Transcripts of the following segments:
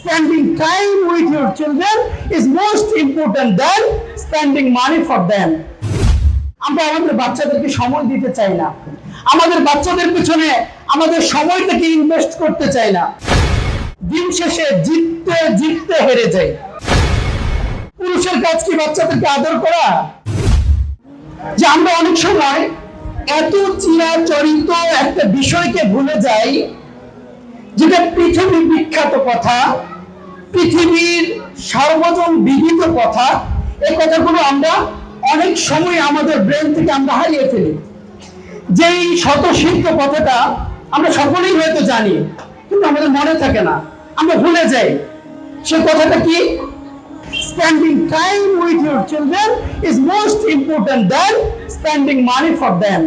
spending time with your children is most important than spending money for them. আমরা আমাদের বাচ্চাদেরকে সময় দিতে চাই না। আমাদের বাচ্চাদের পিছনে আমাদের সময়টাকে ইনভেস্ট করতে চাই না। দিন শেষে জিততে জিততে হেরে যাই। পুরুষের কাজ কি বাচ্চাদেরকে আদর করা? যে আমরা অনেক সময় এত চিরাচরিত একটা বিষয়কে ভুলে যাই, যেটা পৃথিবীর বিখ্যাত কথা পৃথিবীর সর্বজন বিদিত কথা, এই কথাগুলো আমরা অনেক সময় আমাদের ব্রেন থেকে আমরা হারিয়ে ফেলি। যেই স্বতঃসিদ্ধ কথাটা আমরা সকলেই হয়তো জানি, কিন্তু আমাদের মনে থাকে না, আমরা ভুলে যাই। সে কথাটা কি? Spending time with your children is most important than spending money for them.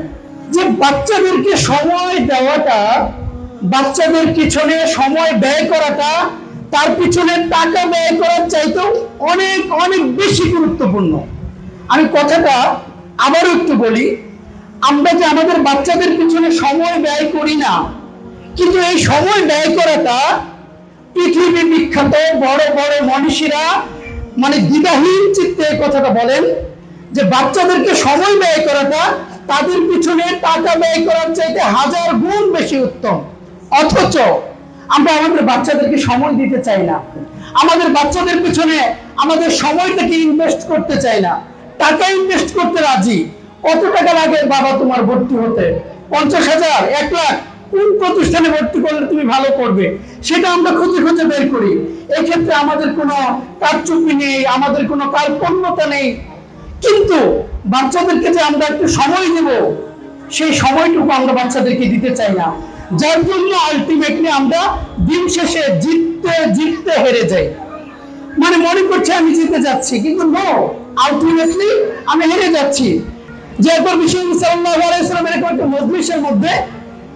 যে বাচ্চাদেরকে সময় দেওয়াটা, বাচ্চাদের পিছনে সময় ব্যয় করাটা তার পিছনে টাকা ব্যয় করার চাইতেও অনেক অনেক বেশি গুরুত্বপূর্ণ। আমি কথাটা আবারও একটু বলি, আমরা যে আমাদের বাচ্চাদের পিছনে সময় ব্যয় করি না, কিন্তু এই সময় ব্যয় করাটা পৃথিবী বিখ্যাত বড় বড় মনীষীরা মানে দ্বিধাহীন চিত্তে কথাটা বলেন যে বাচ্চাদেরকে সময় ব্যয় করাটা তাদের পিছনে টাকা ব্যয় করার চাইতে হাজার গুণ বেশি উত্তম। অথচ আমরা আমাদের বাচ্চাদেরকে সময় দিতে চাই না। আমাদের বাচ্চাদের পিছনে আমাদের সময়টাকে ইনভেস্ট করতে চাই না। টাকা ইনভেস্ট করতে রাজি। কত টাকা লাগে বাবা তোমার ভর্তি হতে? পঞ্চাশ হাজার, এক লাখ, কোন প্রতিষ্ঠানে ভর্তি করলে তুমি ভালো করবে? সেটা আমরা খুঁজে খুঁজে বের করি। এক্ষেত্রে আমাদের কোনো কারচুপি নেই, আমাদের কোনো কার্পণ্যতা নেই। কিন্তু বাচ্চাদেরকে যে আমরা একটু সময় দেব, সেই সময়টুকু আমরা বাচ্চাদেরকে দিতে চাই না। যার জন্য আলটিমেটলি আমরা দিন শেষে জিততে জিততে হেরে যাই। মানে মনে করছে আমি জিতে যাচ্ছি, কিন্তু নো আলটিমেটলি আমি হেরে যাচ্ছি। যে একবার বিশ্ব সাল্লাহ আলাইসালামের একটা মজলিসের মধ্যে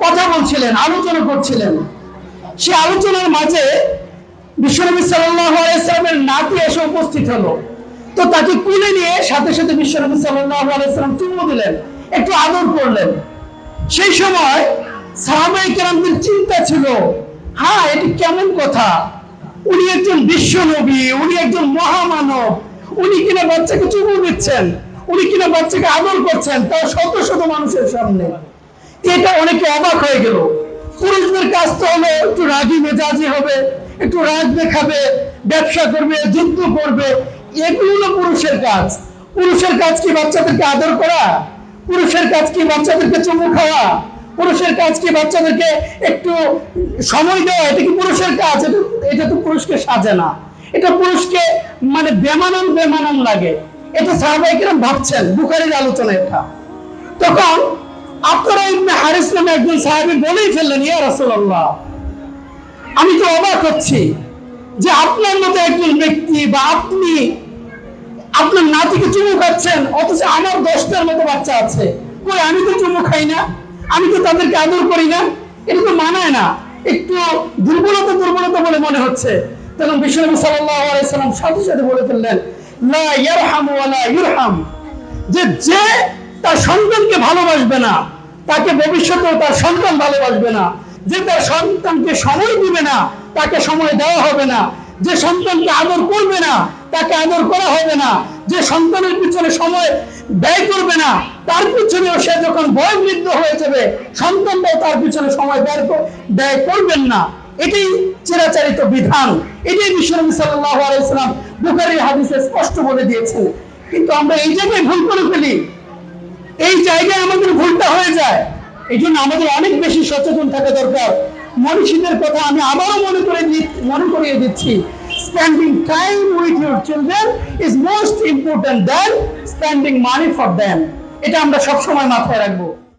কথা বলছিলেন, আলোচনা করছিলেন। সে আলোচনার মাঝে বিশ্বনবী সাল্লাহ আলাইসালামের নাতি এসে উপস্থিত হলো। তো তাকে কুলে নিয়ে সাথে সাথে বিশ্বনবী সাল্লাহ আলাইসালাম চুমু দিলেন, একটু আদর করলেন। সেই সময় সাহাবাই চিন্তা ছিল হ্যাঁ এটি কেমন কথা? উনি একজন বিশ্ব নবী উনি একজন মহামানব, উনি কিনা বাচ্চাকে চুমু দিচ্ছেন, উনি কিনা বাচ্চাকে আদর করছেন, তাও শত শত মানুষের সামনে। এটা অনেকে অবাক হয়ে গেল। পুরুষদের কাজ তো হলো, একটু রাগি মেজাজি হবে, একটু রাগ দেখাবে, ব্যবসা করবে, যুদ্ধ করবে, এগুলো হলো পুরুষের কাজ। পুরুষের কাজ কি বাচ্চাদেরকে আদর করা? পুরুষের কাজ কি বাচ্চাদেরকে চুমু খাওয়া? পুরুষের কাজ কি বাচ্চাদেরকে একটু সময় দেওয়া? এটা কি পুরুষের কাজ? এটা তো পুরুষকে সাজে না। এটা পুরুষকে মানে বেমানান বেমানান লাগে। এটা সাহাবাহিকেরাম ভাবছেন, বুখারির আলোচনা এটা। তখন আপনারা একজন বলেই ফেললেন, ইয়া আমি তো অবাক হচ্ছি যে আপনার মতো একজন ব্যক্তি বা আপনি আপনার নাতিকে চুমু খাচ্ছেন, অথচ আমার দশটার মতো বাচ্চা আছে। আমি তো চুমু খাই না? আমি তো তাদেরকে আদর করি না, এটা তো মানায় না। একটু দুর্বলতা দুর্বলতা বলে মনে হচ্ছে। তখন বিশ্বনবী সাল্লাম সাথে সাথে বলে ফেললেন যে যে তার সন্তানকে ভালোবাসবে না, তাকে ভবিষ্যতেও তার সন্তান ভালোবাসবে না। যে তার সন্তানকে সময় দিবে না, তাকে সময় দেওয়া হবে না। যে সন্তানকে আদর করবে না, তাকে আদর করা হবে না। যে সন্তানের পিছনে সময় ব্যয় করবে না, তার পিছনেও সে যখন বয় বৃদ্ধ হয়ে যাবে, সন্তানরাও তার পিছনে সময় ব্যয় ব্যয় করবেন না। এটাই চিরাচারিত বিধান। এটাই বিশ্বনবী সাল্লাল্লাহু আলাইহি সাল্লাম বুখারীর হাদিসে স্পষ্ট বলে দিয়েছেন। কিন্তু আমরা এই জায়গায় ভুল করে ফেলি। এই জায়গায় আমাদের ভুলটা হয়ে যায়। এই জন্য আমাদের অনেক বেশি সচেতন থাকা দরকার। মনীষীদের কথা আমি আবারও মনে করে মনে করিয়ে দিচ্ছি। spending time with your children is most important than spending money for them এটা আমরা সবসময় মাথায় রাখবো